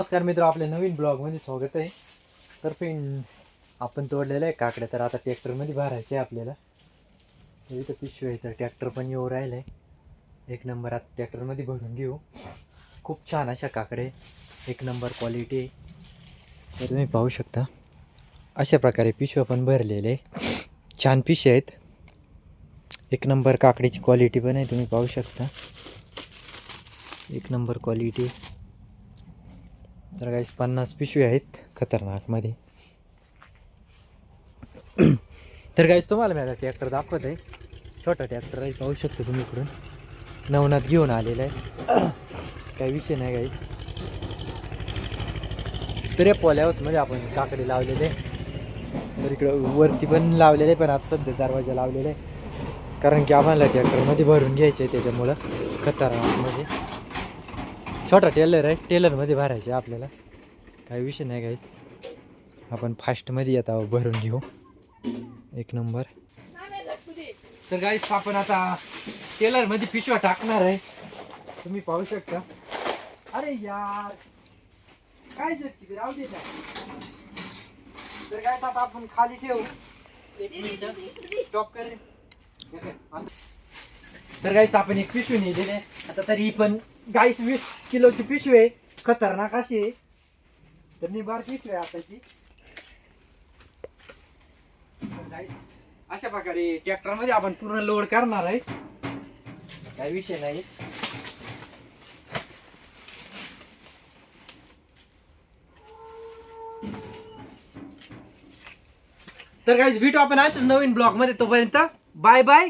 नमस्कार मित्र आपल्या नवीन ब्लॉगमध्ये स्वागत आहे. तर फिन आपण तोडलेलं आहे काकड्या तर आता ट्रॅक्टरमध्ये भरायचं आहे आपल्याला. तर इथं पिशवी आहे तर ट्रॅक्टर पण येऊ राहिलं आहे एक नंबर आता ट्रॅक्टरमध्ये भरून घेऊ. खूप छान अशा काकडे एक नंबर क्वालिटी तर तुम्ही पाहू शकता. अशा प्रकारे पिशव्या पण भरलेले आहे. छान पिशव्या आहेत. एक नंबर काकडीची क्वालिटी पण आहे तुम्ही पाहू शकता. एक नंबर क्वालिटी तर काहीच पन्नास पिशवी आहेत खतरनाकमध्ये. तर काहीच तुम्हाला मी आता ट्रॅक्टर दाखवत आहे छोटा ट्रॅक्टर आहे पाहू शकतो तुम्ही इकडून. नवनाथ घेऊन आलेला आहे. काही विषय नाही काही तर या पोल्या हाऊसमध्ये आपण काकडे लावलेले तर इकडं वरती पण लावलेले आहे पण आता सध्या दरवाजा लावलेला आहे. कारण की आम्हाला ट्रॅक्टरमध्ये भरून घ्यायचे आहे त्याच्यामुळं खतरनाकमध्ये. छोटा टेलर आहे. टेलरमध्ये भरायचे आहे आपल्याला. काही विषय नाही काहीच आपण फास्टमध्ये येत आहोत भरून घेऊ. एक नंबर तर काहीच आपण आता टेलरमध्ये पिशवा टाकणार आहे. तुम्ही पाहू शकता. अरे यार. काय जगती राहू दे तर काय आपण खाली ठेवू. एक मिनिट स्टॉप करेल तर गाईस आपण एक पिशवी नेलेली आहे. आता तरी पण गाईस वीस किलोची पिशवी आहे. खतरनाक अशी आहे. तर निबार पिशवी आहे आताची. तर guys, अशा प्रकारे ट्रॅक्टरमध्ये आपण पूर्ण लोड करणार आहे. काही विषय नाही. तर गाईज भेटू आपण असंच नवीन ब्लॉगमध्ये तोपर्यंत. Bye bye